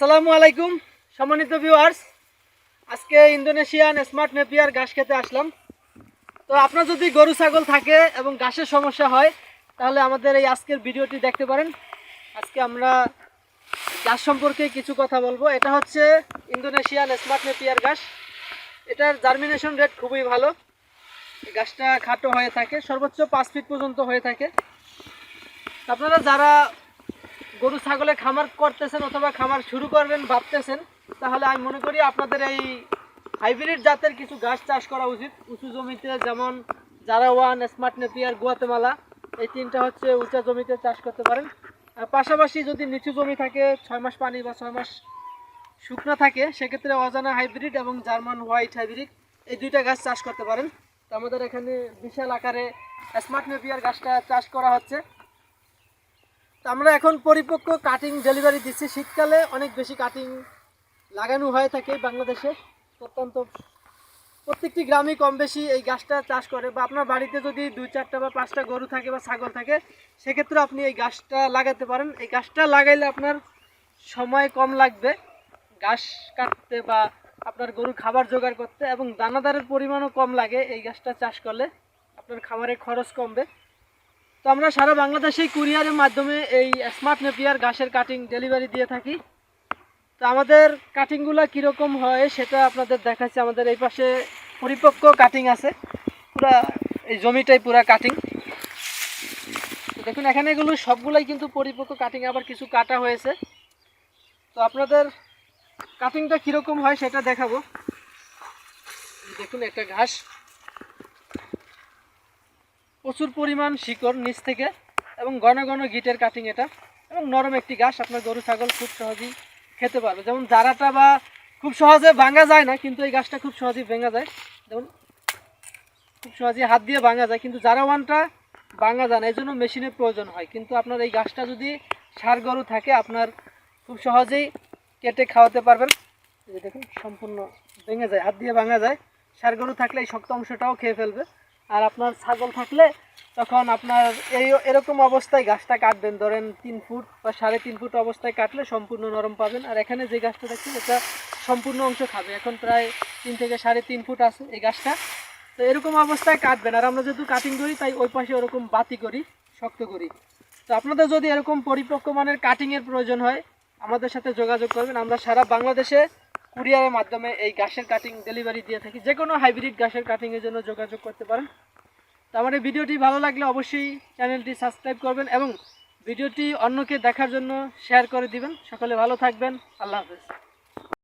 আসসালামু আলাইকুম, সম্মানিত ভিউয়ার্স আজকে ইন্দোনেশিয়ান স্মার্ট নেপিয়ার ঘাস খেতে আসলাম। তো আপনার যদি গরু, ছাগল থাকে এবং ঘাসের সমস্যা হয়, তাহলে আমাদের এই আজকের ভিডিওটি দেখতে পারেন। আজকে আমরা ঘাস সম্পর্কে কিছু কথা বলব। এটা হচ্ছে ইন্দোনেশিয়ান স্মার্ট নেপিয়ার ঘাস। এটার জার্মিনেশন রেট খুবই ভালো। গাছটা খাটো হয়ে থাকে, সর্বোচ্চ পাঁচ ফিট পর্যন্ত হয়ে থাকে। আপনারা যারা গরু ছাগলের খামার করতেছেন অথবা খামার শুরু করবেন ভাবতেছেন, তাহলে আমি মনে করি আপনাদের এই হাইব্রিড জাতের কিছু গাছ চাষ করা উচিত। উঁচু জমিতে যেমন জারাওয়ান স্মার্ট নেপিয়ার, গুয়াতেমালা, এই তিনটা হচ্ছে উঁচা জমিতে চাষ করতে পারেন। পাশাপাশি যদি নিচু জমি থাকে, ছয় মাস পানি বা ছয় মাস শুকনো থাকে, সেক্ষেত্রে অজানা হাইব্রিড এবং জার্মান হোয়াইট হাইব্রিড এই দুইটা গাছ চাষ করতে পারেন। তো আমাদের এখানে বিশাল আকারে স্মার্ট নেপিয়ার গাছটা চাষ করা হচ্ছে। আমরা এখন পরিপক্ক কাটিং ডেলিভারি দিচ্ছি। শীতকালে অনেক বেশি কাটিং লাগানো হয়ে থাকে বাংলাদেশে। অত্যন্ত প্রত্যেকটি গ্রামে কম বেশি এই গাছটা চাষ করে বা আপনার বাড়িতে যদি দুই চারটা বা পাঁচটা গরু থাকে বা ছাগল থাকে, সেক্ষেত্রে আপনি এই গাছটা লাগাতে পারেন। এই গাছটা লাগাইলে আপনার সময় কম লাগবে ঘাস কাটতে বা আপনার গরুর খাবার জোগাড় করতে এবং দানাদারের পরিমাণও কম লাগে এই গাছটা চাষ করলে। আপনার খামারে খরচ কমবে। তো আমরা সারা বাংলাদেশেই কুরিয়ারের মাধ্যমে এই স্মার্ট নেপিয়ার ঘাসের কাটিং ডেলিভারি দিয়ে থাকি। তো আমাদের কাটিংগুলো কীরকম হয় সেটা আপনাদের দেখাচ্ছি। আমাদের এই পাশে পরিপক্ক কাটিং আছে। পুরা এই জমিটাই পুরা কাটিং দেখুন, এখানে এগুলো সবগুলাই কিন্তু পরিপক্ক কাটিং আবার কিছু কাটা হয়েছে। তো আপনাদের কাটিংটা কীরকম হয় সেটা দেখাবো। দেখুন, একটা ঘাস। প্রচুর পরিমাণ শিকড় নিচ থেকে এবং ঘন ঘন গিটের কাটিং এটা এবং নরম একটি গাছ আপনার গরু, ছাগল খুব সহজেই খেতে পারবে। যেমন জারাটা বা খুব সহজে ভাঙা যায় না, কিন্তু এই গাছটা খুব সহজেই ভেঙা যায়। যেমন খুব সহজেই হাত দিয়ে ভাঙা যায়, কিন্তু জারা ওয়ানটা ভাঙা যায় না, এই জন্য মেশিনের প্রয়োজন হয়। কিন্তু আপনার এই গাছটা যদি সার গরু থাকে, আপনার খুব সহজেই কেটে খাওয়াতে পারবেন। দেখুন, সম্পূর্ণ ভেঙে যায়, হাত দিয়ে ভাঙা যায়। সার গরু থাকলে এই শক্ত অংশটাও খেয়ে ফেলবে। আর আপনার ছাগল থাকলে তখন আপনার এই এরকম অবস্থায় গাছটা কাটবেন। ধরেন তিন ফুট বা সাড়ে তিন ফুট অবস্থায় কাটলে সম্পূর্ণ নরম পাবেন। আর এখানে যে গাছটা দেখছেন, এটা সম্পূর্ণ অংশ খাবে। এখন প্রায় তিন থেকে সাড়ে তিন ফুট আছে এই গাছটা। তো এরকম অবস্থায় কাটবেন। আর আমরা যেহেতু কাটিং করি, তাই ওই পাশে ওরকম বাতি করি, শক্ত করি। তো আপনাদের যদি এরকম পরিপক্ক মানের কাটিংয়ের প্রয়োজন হয়, আমাদের সাথে যোগাযোগ করবেন। আমরা সারা বাংলাদেশে কুরিয়ারের মাধ্যমে এই ঘাসের কাটিং ডেলিভারি দিয়ে থাকি। যে কোনো হাইব্রিড ঘাসের কাটিংয়ের জন্য যোগাযোগ করতে পারেন। তো আমার এই ভিডিওটি ভালো লাগলে অবশ্যই চ্যানেলটি সাবস্ক্রাইব করবেন এবং ভিডিওটি অন্যকে দেখার জন্য শেয়ার করে দিবেন। সকলে ভালো থাকবেন। আল্লাহ হাফেজ।